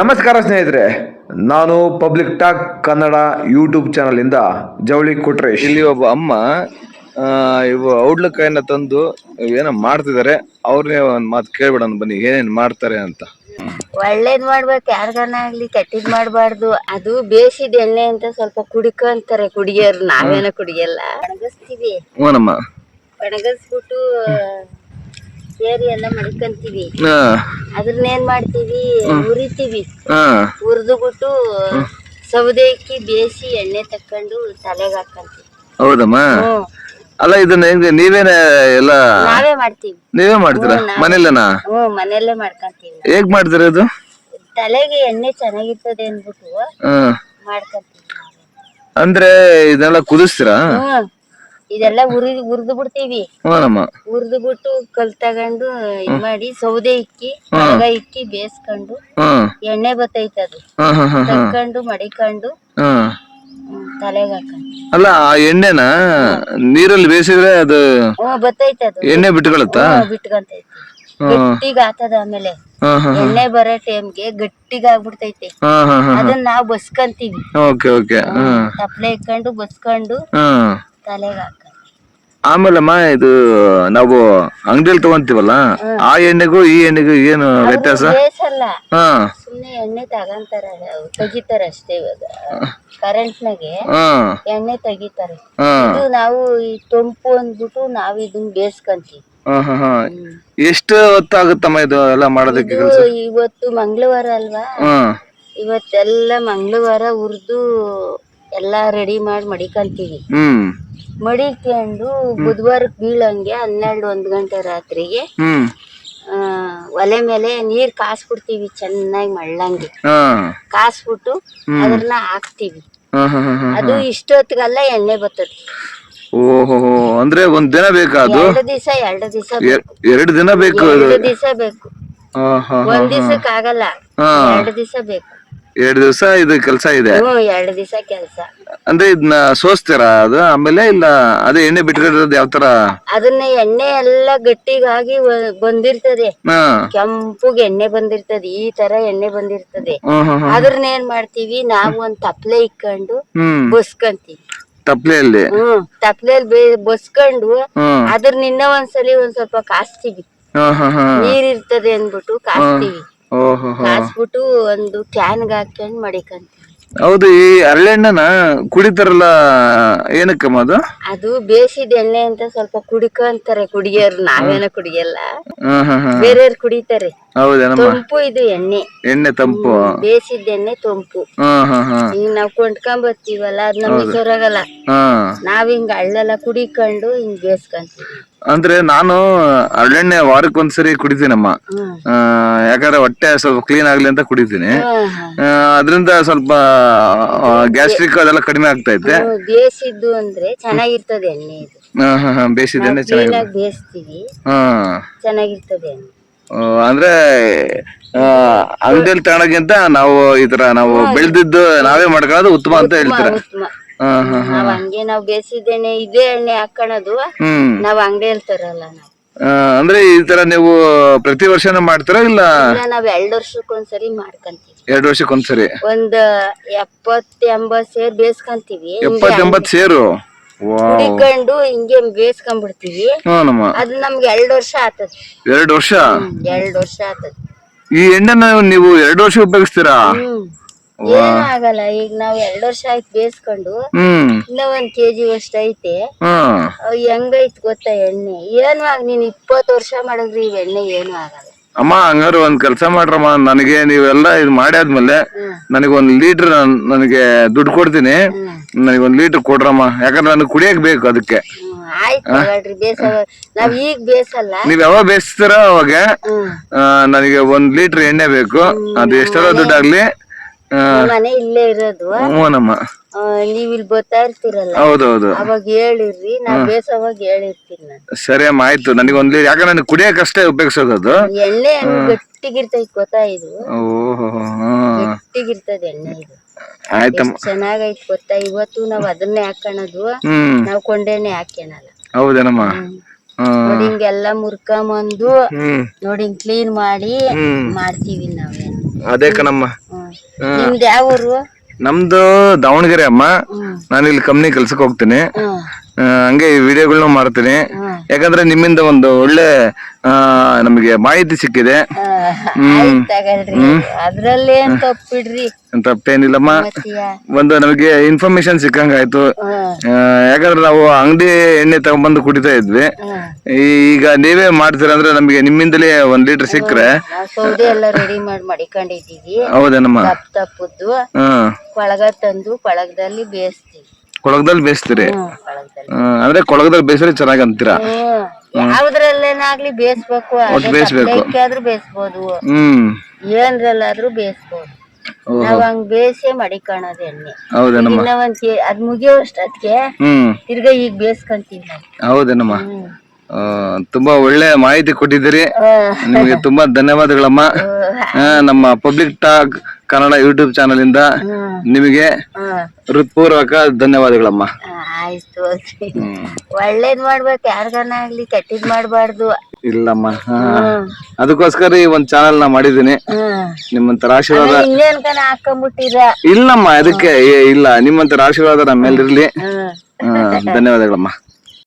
ನಮಸ್ಕಾರ ಸ್ನೇಹಿತರೆ ನಾನು ಪಬ್ಲಿಕ್ ಟಾಕ್ ಕನ್ನಡ ಯೂಟ್ಯೂಬ್ ಇಂದ ಜವಳಿ ಕೊಟ್ರೇಶ್. ಇಲ್ಲಿ ಒಬ್ಬ ಅಮ್ಮ ಇವ ಇವು ಔಡ್ಲಕಾಯಿನ ತಂದು ಏನೋ ಮಾಡ್ತಿದ್ದಾರೆ ಅವ್ರನ್ನೇ ಒಂದ್ ಮಾತು ಕೇಳ್ಬಿಡೋಣ ಬನ್ನಿ ಏನೇನ್ ಮಾಡ್ತಾರೆ ಅಂತ. ಒಳ್ಳೇದ್ ಮಾಡ್ಬೇಕು ಯಾರ್ಗಾನ ಆಗ್ಲಿ ಕೆಟ್ಟಿದ್ ಮಾಡಬಾರ್ದು ಅದು ಬೇಸಿದ ಎಣ್ಣೆ ಅಂತ ಸ್ವಲ್ಪ ಕುಡಿಕಂತಾರೆ ಕುಡಿಯೋರು ನಾವೇನ ಕುಡಿಯಲ್ಲ. ಒಣಗಿಸ್ತೀವಿ. ಹ್ಞೂನಮ್ಮ. ಒಣಗಿಸ್ಬಿಟ್ಟು ಸೇರಿ ಎಲ್ಲ ಮಡ್ಕಂತೀವಿ ಅದ್ರನ್ನ ಏನ್ ಮಾಡ್ತೀವಿ? ಹುರಿತೀವಿ. ಹಾ. ಹುರಿದು ಬಿಟ್ಟು ಸೌದೆ ಇಕ್ಕಿ ಬೇಯಿಸಿ ಎಣ್ಣೆ ತಕೊಂಡು ತಲೆಗೆ ಹಾಕಂತೀವಿ. ಹೌದಮ್ಮ? ಅಲ್ಲ ಇದನ್ನ ಹೆಂಗೆ ನೀವೇನ ಎಲ್ಲ ನಾವೇ ಮಾಡ್ತೀವಿ. ನೀವೇ ಮಾಡ್ತೀರಾ? ಮನೆಯಲ್ಲೇನಾ? ಹ್ಮ್ ಮನೆಯಲ್ಲೇ ಮಾಡ್ಕಂತೀವಿ. ಹೇಗ್ ಮಾಡ್ತೀರಾ ಇದು? ತಲೆಗೆ ಎಣ್ಣೆ ಚೆನ್ನಾಗಿರ್ತದೆ ಅಂದ್ಬಿಟ್ಟು ಮಾಡ್ಕಂತೀವಿ ಅಂದ್ರೆ ಇದನ್ನೆಲ್ಲ ಕುದಿಸ್ತೀರಾ? ಇದೆಲ್ಲ ಉರಿ ಉರ್ದು ಬಿಡ್ತೀವಿ. ಹ್ಞೂನಮ್ಮ ಉರ್ದು ಬಿಟ್ಟು ಕಲ್ ತಗೊಂಡು ಇದ್ ಮಾಡಿ ಸೌದೆ ಇಕ್ಕಿ ಆಗ ಇಕ್ಕಿ ಬೇಯಿಸ್ಕೊಂಡು ಹ್ಮ್ ಎಣ್ಣೆ ಬತ್ತೈತೆ ಅದು. ಹ್ಮ್ ಹ್ಮ್ ಹ್ಮ್ ತಕ್ಕೊಂಡು ಮಡಿಕೊಂಡು ಹ್ಮ್ ತಲೆಗೆ ಹಾಕೊಂಡು ಅಲ್ಲ ಆ ಎಣ್ಣೆನ ನೀರಲ್ಲಿ ಬೇಯಿಸಿದ್ರೆ ಅದು ಬತ್ತೈತೆ ಅದು. ಎಣ್ಣೆ ಬಿಟ್ಕೊಳತ್ತಾ? ಹ್ಮ್, ಗಟ್ಟಿಗ್ ಆತದ ಆಮೇಲೆ. ಹಾ ಹಾ ಎಣ್ಣೆ ಬರೋ ಟೈಮ್ಗೆ ಗಟ್ಟಿಗಾಗ್ಬಿಡ್ತೈತಿ ಹಾ ಹಾ ಹಾ ಅದನ್ನ ನಾವ್ ಬಸ್ಕಂತೀವಿ. Okay okay. ಹ್ಮ್ ತಪ್ಲೆ ಇಕ್ಕೊಂಡು ಬಸ್ಕೊಂಡು ಹ್ಮ್ ತಲೆಗೆ ಹಾಕ ಆಮೇಲಮ್ಮ ಇದು ನಾವು ಅಂಗಡಿಯಲ್ಲಿ ತಗೊಂತೀವಲ್ಲ ಆ ಎಣ್ಣೆಗೂ ಈ ಎಣ್ಣೆಗೂ ಏನು ವ್ಯತ್ಯಾಸ? ಬೇಸಲ್ಲ. ಹಾ. ಸುಮ್ನೆ ಎಣ್ಣೆ ತಗಂತಾರ ತೆಗಿತಾರ ಅಷ್ಟೇ ಇವಾಗ. ಕರೆಂಟ್ನಾಗೆ ಹಾ. ಎಣ್ಣೆ ತೆಗಿತಾರೆ. ಹಾ. ಇದು ನಾವು ಈ ತಂಪು ಅಂದ್ಬಿಟ್ಟು ನಾವ್ ಇದನ್ನ ಬೇಸ್ಕೊಂತೀವಿ. ಹಾ ಹಾ ಹಾ. ಎಷ್ಟು ಹೊತ್ತಾಗುತ್ತಮ್ಮ ಇದು ಎಲ್ಲ ಮಾಡೋದಕ್ಕೆ ಇದು ಕೆಲಸ? ಇವತ್ತು ಮಂಗಳವಾರ ಅಲ್ವಾ? ಹಾ. ಇವತ್ತೆಲ್ಲ ಮಂಗಳವಾರ ಹುರ್ದು ಎಲ್ಲಾ ರೆಡಿ ಮಾಡಿ ಮಡಿಕಂತೀವಿ. ಹ್ಮ್. ಮಡಿಕೊಂಡು ಬುಧವಾರಕ್ಕೆ ಬೀಳಂಗೆ ಹನ್ನೆರಡು ಒಂದ್ ಗಂಟೆ ರಾತ್ರಿಗೆ ಹ್ಮ್. ಆ, ಒಲೆ ಮೇಲೆ ನೀರ್ ಕಾಸ್ಬಿಡ್ತೀವಿ ಚೆನ್ನಾಗಿ ಮಳ್ಳಂಗೆ. ಹಾ. ಕಾಸ್ಬಿಟ್ಟು ಅದನ್ನ ಹಾಕ್ತಿವಿ. ಹಾ ಹಾ ಹಾ ಹಾ ಅದು ಇಷ್ಟೊತ್ತಿಗೆಲ್ಲ ಎಣ್ಣೆ ಬರ್ತದೆ. ಓಹೋ ಅಂದ್ರೆ ಒಂದ್ ದಿನ ಬೇಕಾ ಅದು? ಎರಡು ದಿವಸ ಎರಡು ದಿವಸ ಎರಡು ದಿನ ಬೇಕು ಎರಡು ದಿವಸ ಬೇಕು. ಹಾ ಹಾ ಒಂದ್ ದಿವ್ಸಕ್ ಆಗಲ್ಲ. ಹಾ. ಎರಡು ದಿವಸ ಬೇಕು. ಎರಡು ದಿವಸ ಇದು ಕೆಲಸ ಇದೆ? ಎರಡು ದಿವಸ ಕೆಲಸ. ಅಂದ್ರೆ ಇದನ್ನ ಸೋಸ್ತೀರಾ ಅದು? ಆಮೇಲೆ ಇಲ್ಲ ಅದೇ ಎಣ್ಣೆ ಬಿಟ್ಕೊಂಡಿರೋದು ಯಾವ ತರ? ಅದನ್ನ ಎಣ್ಣೆ ಎಲ್ಲ ಗಟ್ಟಿಗಾಗಿ ವ- ಬಂದಿರ್ತದೆ. ಹಾ. ಕೆಂಪುಗೆ ಎಣ್ಣೆ ಬಂದಿರ್ತದೆ ಈ ತರ ಎಣ್ಣೆ ಬಂದಿರ್ತದೆ. ಹ್ಮ್ ಹ್ಮ್ ಹ್ಮ್. ಅದ್ರನ್ನ ಏನ್ ಮಾಡ್ತೀವಿ ನಾವು ಒಂದ್ ತಪ್ಲೆ ಇಕ್ಕೊಂಡು ಹ್ಮ್. ಬಸ್ಕಂತೀವಿ. ತಪ್ಲೆಯಲ್ಲಿ? ಹ್ಮ್ ತಪ್ಲೆಯಲ್ಲಿ ಬಸ್ಕೊಂಡು ಅದ್ರ ಅದ್ರನ್ನ ಇನ್ನೂ ಒಂದ್ಸಲಿ ಒಂದ್ ಸ್ವಲ್ಪ ಕಾಸ್ತೀವಿ. ಹಾ ಹಾ ಹಾ. ನೀರ್ ಇರ್ತದೆ ಅಂದ್ಬಿಟ್ಟು ಕಾಸ್ತೀವಿ. ಕಾಸ್ಬಿಟ್ಟು ಒಂದು ಕ್ಯಾನ್ ಹಾಕೊಂಡ್ ಮಡಿಕಂತ. ಹೌದು ಈ ಹರಳೆಣ್ಣನ ಕುಡಿತಾರಲ್ಲ ಏನಕ್ಕಮ್ಮ ಅದು? ಅದು ಬೇಸಿದ ಎಣ್ಣೆ ಅಂತ ಸ್ವಲ್ಪ ಕುಡಿಕೊಂತಾರೆ ಕುಡಿಯೋರು ನಾವೇನ ಕುಡಿಯಲ್ಲ. ಬೇರೆಯವ್ರು ಕುಡಿತಾರೆ. ತಂಪು ಇದು ಎಣ್ಣೆ. ಎಣ್ಣೆ ತಂಪು. ಬೇಸಿದ ಎಣ್ಣೆ ತಂಪು. ಈಗ ನಾವ್ ಕೊಂಡ್ಕೊಂಡ್ ಬರ್ತೀವಲ್ಲ ಅದ್ ನಮ್ಗೆ ಸೊರಗಲ್ಲ ನಾವ್ ಹಿಂಗ ಹಳ್ಳೆಲ್ಲ ಕುಡಿಕೊಂಡು ಹಿಂಗ್ ಬೇಸ್ಕೊಂತೀವಿ ಅಂದ್ರೆ ನಾನು ಹರಳೆಣ್ಣೆ ವಾರಕ್ಕೊಂದ್ಸರಿ ಕುಡಿತೀನಮ್ಮ. ಹ್ಮ್ ಆ, ಯಾಕಂದ್ರೆ ಹೊಟ್ಟೆ ಸ್ವಲ್ಪ ಕ್ಲೀನ್ ಆಗ್ಲಿ ಅಂತ ಕುಡಿತೀನಿ. ಆ, ಅದ್ರಿಂದ ಸ್ವಲ್ಪ ಗ್ಯಾಸ್ಟ್ರಿಕ್ ಅದೆಲ್ಲ ಕಡಿಮೆ ಆಗ್ತೈತೆ ಇದೆ ಅಂದ್ರೆ ಚೆನ್ನಾಗಿರ್ತದೆ ಎಣ್ಣೆ ಇದು. ಹಾ ಹಾ ಹಾ ಬೇಸಿದ ಎಣ್ಣೆ ಚೆನ್ನಾಗಿ ಬೇಯಿಸ್ತೀವಿ. ಹಾ. ಚೆನ್ನಾಗಿರ್ತದೆ ಎಣ್ಣೆ. ಆ, ಅಂದ್ರೆ ಅಂಗಡಿಯಲ್ಲಿ ತಗೊಳಕ್ಕಿಂತ ನಾವು ಈ ತರ ನಾವು ಬೆಳೆದಿದ್ದು ನಾವೇ ಮಾಡ್ಕೊಳ್ಳೋದು ಉತ್ತಮ ಅಂತ ಹೇಳ್ತಾರೆ? ಉತ್ತಮ. ನಾವ್ ಹಂಗೆ ನಾವ್ ಬೇಸಿದ ಎಣ್ಣೆ ಇದೇ ಎಣ್ಣೆ ಹಾಕೋಣದು. ಹ್ಮ್. ನಾವ್ ಅಂಗಡಿಯಲ್ಲಿ ತರಲ್ಲ ನಾವು. ಆ, ಅಂದ್ರೆ ಈ ತರ ನೀವು ಪ್ರತಿ ವರ್ಷನೂ ಮಾಡ್ತೀರಾ ಇಲ್ಲ? ಇಲ್ಲ ನಾವ್ ಎರಡ್ ವರ್ಷಕ್ಕೊಂದ್ಸರಿ ಮಾಡ್ಕಂತೀವಿ. ಎರಡು ವರ್ಷಕ್ಕೊಂದ್ಸರಿ. ಒಂದ್ ಎಪ್ಪತ್ ಎಂಬತ್ ಸೇರ್ ಬೇಸ್ಕಂತೀವಿ ಎಪ್ಪತ್ ಎಂಬತ್ ಸೇರು? ವಾ ಹಿಂಗೆ ಬೇಸ್ಕೊಂಡ್ಬಿಡ್ತೀವಿ ಹ್ಞೂ ನಮ್ಮ. ಅದು ನಮ್ಗೆ ಎರಡ್ ವರ್ಷ ಆತದ. ಎರಡು ವರ್ಷ? ಎರಡ್ ವರ್ಷ ಆತದ. ಈ ಎಣ್ಣೆನ ನೀವು ಎರಡು ವರ್ಷ ಉಪಯೋಗಿಸ್ತೀರಾ? ಹ್ಮ್. ಏನು ಆಗಲ್ಲ ಈಗ ನಾವ್ ಎರಡ್ ವರ್ಷ ಆಯ್ತು ಬೇಯಿಸ್ಕೊಂಡು ಹ್ಮ್. ಇನ್ನ ಒಂದ್ ಕೆಜಿ ಅಷ್ಟ ಐತೆ. ಹಾ. ಅವ್ ಹೆಂಗೈತ್ ಗೊತ್ತಾ ಎಣ್ಣೆ? ಏನು ಆಗ ನೀನ್ ಇಪ್ಪತ್ ವರ್ಷ ಮಾಡಿದ್ರಿ ಇವ್ ಎಣ್ಣೆ ಏನು ಆಗಲ್ಲ ಅಮ್ಮ ಹಂಗಾರೆ ಒಂದ್ ಕೆಲ್ಸ ಮಾಡ್ರಮ್ಮ. ನನಗೆ ನೀವೆಲ್ಲ ಇದು ಮಾಡಾದ್ಮೇಲೆ ಹ್ಮ್. ನನಗೆ ಒಂದ್ ಲೀಟರ್ ನನಗೆ ದುಡ್ಡು ಕೊಡ್ತೀನಿ. ಹ್ಮ್. ನನಗೆ ಒಂದ್ ಲೀಟರ್ ಕೊಡ್ರಮ್ಮ. ಯಾಕಂದ್ರೆ ನನಗೆ ಕುಡಿಯಕ್ ಬೇಕು ಅದಕ್ಕೆ. ಹ್ಮ್ ಆಯ್ತು ತಗೊಳ್ರಿ ಬೇಸ ನಾವ್ ಈಗ ಬೇಸಲ್ಲ. ನೀವ್ ಯಾವಾಗ ಬೇಯಿಸ್ತೀರ ಅವಾಗ ಹ್ಮ್. ಆ, ನನಗೆ ಒಂದ್ ಲೀಟರ್ ಎಣ್ಣೆ ಬೇಕು. ಅದು ಎಷ್ಟೆಲ್ಲ ದುಡ್ಡಾಗ್ಲಿ ಮನೆ ಇಲ್ಲೇ ಇರೋದು. ಹ್ಞೂನಮ್ಮ ನೀವ್ ಇಲ್ಲಿ ಬರ್ತಾ ಇರ್ತೀರಲ್ಲ? ಹೌದೌದು. ಅವಾಗ ಹೇಳಿರ್ರಿ ನಾವ್ ಬೇಸವಾಗ ಹೇಳಿರ್ತೀನಿ ನಾನು. ಸರಿ ಅಮ್ಮ ಆಯ್ತು. ನನಗೆ ಒಂದ್ ಲೀಟರ್ ಯಾಕಂದ್ರೆ ನನಗೆ ಕುಡಿಯಕ್ಕಷ್ಟೇ ಉಪಯೋಗಿಸೋದು ಅದು. ಎಣ್ಣೆ ಗಟ್ಟಿಗಿರ್ತೈತಿ ಗೊತ್ತಾ ಇದು? ಓಹೋ ಗಟ್ಟಿಗಿರ್ತದೆ ಎಣ್ಣೆ ಇದು. ಆಯ್ತಮ್ಮ. ಚೆನ್ನಾಗೈತ್ ಗೊತ್ತಾ? ಇವತ್ತು ನಾವ್ ಅದನ್ನೇ ಹಾಕೋಣದು. ನಾವ್ ಕೊಂಡೆಣ್ಣೆ ಹಾಕೋಣಲ್ಲ ಹೌದೇನಮ್ಮ? ನೋಡಿ ಹಿಂಗೆಲ್ಲ ಮುರ್ಕೊಂಬಂದು ನೋಡಿ ಕ್ಲೀನ್ ಮಾಡಿ ಮಾಡ್ತೀವಿ ನಾವೇನು. ಅದೇ ಕಣಮ್ಮ. ನಿಮ್ದು ಯಾವ ಊರು ನಮ್ದು ದಾವಣಗೆರೆ ಅಮ್ಮ. ನಾನು ಇಲ್ಲಿ ಕಂಪ್ನಿ ಕೆಲ್ಸಕ್ಕೆ ಹೋಗ್ತೀನಿ. ಹಂಗೆ ಈ ವಿಡಿಯೋಗಳನ್ನ ಮಾಡ್ತೀನಿ. ಯಾಕಂದ್ರೆ ನಿಮ್ಮಿಂದ ಒಂದು ಒಳ್ಳೆ ನಮಗೆ ಮಾಹಿತಿ ಸಿಕ್ಕಿದೆ. ಅದ್ರಲ್ಲಿ ತಪ್ಪಿಡ್ರಿ? ತಪ್ಪೇನಿಲ್ಲಮ್ಮ. ಒಂದು ನಮಗೆ ಇನ್ಫಾರ್ಮೇಶನ್ ಸಿಕ್ಕಂಗ ಆಯ್ತು ಯಾಕಂದ್ರೆ ನಾವು ಅಂಗಡಿ ಎಣ್ಣೆ ತಗೊಂಡ್ಬಂದು ಕುಡಿತಾ ಇದ್ವಿ. ಈಗ ನೀವೇ ಮಾಡ್ತೀರಂದ್ರೆ ನಮಗೆ ನಿಮ್ಮಿಂದಲೇ ಒಂದ್ ಲೀಟರ್ ಸಿಕ್ಕರೆ. ಹೌದೇನಮ್ಮ? ಕೊಳಗ ತಂದು ಕೊಳಗದಲ್ಲಿ ಬೇಯಿಸ್ತೀವಿ. ಕೊಳಗದಲ್ಲಿ ಬೇಯಿಸ್ತೀರಿ. ಅಂದ್ರೆ ಕೊಳಗದಲ್ಲಿ ಬೇಯಿಸಿದ್ರೆ ಚೆನ್ನಾಗಿ ಅಂತೀರಾ? ಯಾವ್ದ್ರಲ್ಲೇನಾಗ್ಲಿ ಬೇಯಿಸ್ಬೇಕು ಬೇಯಿಸ್ಬೇಕು. ಆದ್ರೂ ಬೇಯಿಸ್ಬೋದು. ಹ್ಮ್. ಏನ್ರಲ್ಲಾದ್ರೂ ಬೇಯಿಸ್ಬೋದು. ನಾವ್ ಹಂಗ್ ಬೇಯಿಸೇ ಮಡಿಕೊಳ್ಳೋದು ಎಣ್ಣೆ. ಹೌದೇನಮ್ಮ ಇನ್ನ ಒಂದ್ ಕೆ- ಅದ್ ಮುಗಿಯೋಷ್ಟೊತ್ತಿಗೆ ಹ್ಮ್. ತಿರ್ಗಾ ಈಗ ಬೇಯಿಸ್ಕೊಂತೀವಿ ಹೌದನಮ್ಮ ಹೌದೇನಮ್ಮ ಆ, ತುಂಬಾ ಒಳ್ಳೆ ಮಾಹಿತಿ ಕೊಟ್ಟಿದ್ದೀರಿ. ನಿಮ್ಗೆ ತುಂಬಾ ಧನ್ಯವಾದಗಳಮ್ಮ. ನಮ್ಮ public talk Kannada YouTube channel ಇಂದ ನಿಮಗೆ ಹೃತ್ಪೂರ್ವಕ ಧನ್ಯವಾದಗಳಮ್ಮ. ಆಯ್ತು ಒಳ್ಳೇದ್ ಮಾಡ್ಬೇಕು ಯಾರ್ಗನ ಆಗ್ಲಿ ಕೆಟ್ಟಿದ್ ಮಾಡ್ಬಾರ್ದು. ಇಲ್ಲಮ್ಮ ಅದಕ್ಕೋಸ್ಕರ ಈ ಒಂದ್ ಚಾನಲ್ ನಾ ಮಾಡಿದೀನಿ ನಿಮ್ಮಂತ ನಿಮ್ಮಂತರ ಆಶೀರ್ವಾದ ಇಲ್ಲಮ್ಮ ಅದಕ್ಕೆ ಇಲ್ಲ ನಿಮ್ಮಂತ ಆಶೀರ್ವಾದ ನಮ್ಮ ಮೇಲೆ ಇರ್ಲಿ ಹ್ಮ್. ಆ, ಧನ್ಯವಾದಗಳಮ್ಮ.